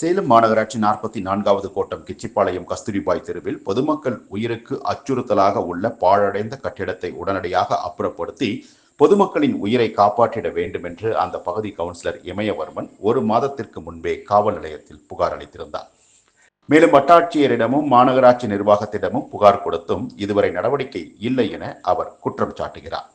சேலம் மாநகராட்சி நாற்பத்தி நான்காவது கோட்டம் கிச்சிப்பாளையம் கஸ்தூரிபாய் தெருவில் பொதுமக்கள் உயிருக்கு அச்சுறுத்தலாக உள்ள பாழடைந்த கட்டிடத்தை உடனடியாக அப்புறப்படுத்தி பொதுமக்களின் உயிரை காப்பாற்றிட வேண்டும் என்று அந்த பகுதி கவுன்சிலர் இமயவர்மன் ஒரு மாதத்திற்கு முன்பே காவல் நிலையத்தில் புகார் அளித்திருந்தார். மேலும் வட்டாட்சியரிடமும் மாநகராட்சி நிர்வாகத்திடமும் புகார் கொடுத்தும் இதுவரை நடவடிக்கை இல்லை என அவர் குற்றம் சாட்டுகிறார்.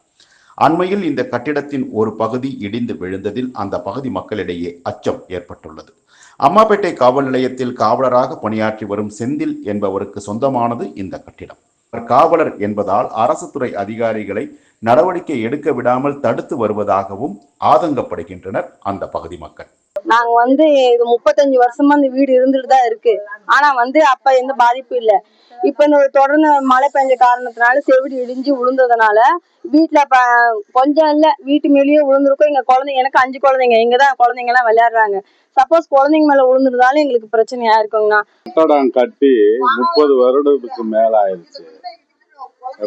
அண்மையில் இந்த கட்டிடத்தின் ஒரு பகுதி இடிந்து விழுந்ததில் அந்த பகுதி மக்களிடையே அச்சம் ஏற்பட்டுள்ளது. அம்மாப்பேட்டை காவல் நிலையத்தில் காவலராக பணியாற்றி வரும் செந்தில் என்பவருக்கு சொந்தமானது இந்த கட்டிடம். காவலர் என்பதால் அரசு துறை அதிகாரிகளை நடவடிக்கை எடுக்க விடாமல் தடுத்து வருவதாகவும் ஆதங்கப்படுகின்றனர் அந்த பகுதி மக்கள். நாங்க வந்து இது முப்பத்தஞ்சு வருஷமா இந்த வீடு இருந்துட்டு தான் இருக்கு. ஆனா வந்து அப்ப எந்த பாதிப்பும் இல்ல. இப்ப இந்த தொடர்ந்து மழை பெஞ்ச காரணத்தினால செவிடி இடிஞ்சு விழுந்ததுனால வீட்டுல இப்ப கொஞ்சம் இல்ல வீட்டு மேலேயே விழுந்திருக்கும் எங்க குழந்தைங்க எனக்கு அஞ்சு குழந்தைங்க. இங்கதான் குழந்தைங்க எல்லாம் விளையாடுறாங்க. சப்போஸ் குழந்தைங்க மேல விழுந்துருந்தாலும் எங்களுக்கு பிரச்சனையா இருக்குங்கண்ணா. கட்டடம் கட்டி முப்பது வருடத்துக்கு மேல ஆயிடுச்சு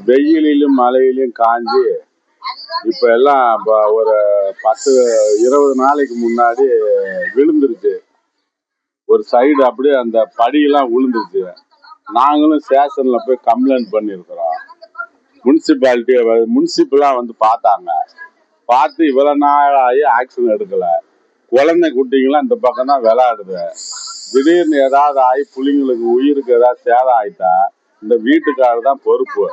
வெயிலிலும் மழையிலும் காஞ்சி இப்ப எல்லாம் ப- ஒரு பத்து இருபது நாளைக்கு முன்னாடி விழுந்துருச்சு. ஒரு சைடு அப்படியே அந்த படியெல்லாம் விழுந்துருச்சு. நாங்களும் ஸ்டேஷனில் போய் கம்ப்ளைண்ட் பண்ணியிருக்கிறோம். முனிசிபாலிட்டி முனிசிபலாக வந்து பார்த்தாங்க. பார்த்து இவ்வளோ நாள் ஆகி ஆக்ஷன் எடுக்கலை. குழந்தை குட்டிங்களாம் இந்த பக்கம் தான் விளையாடுது. திடீர்னு ஏதாவது ஆகி பிள்ளைங்களுக்கு உயிருக்கு ஏதாவது சேதம் ஆயிட்டா இந்த வீட்டுக்காரர் தான் பொறுப்பு.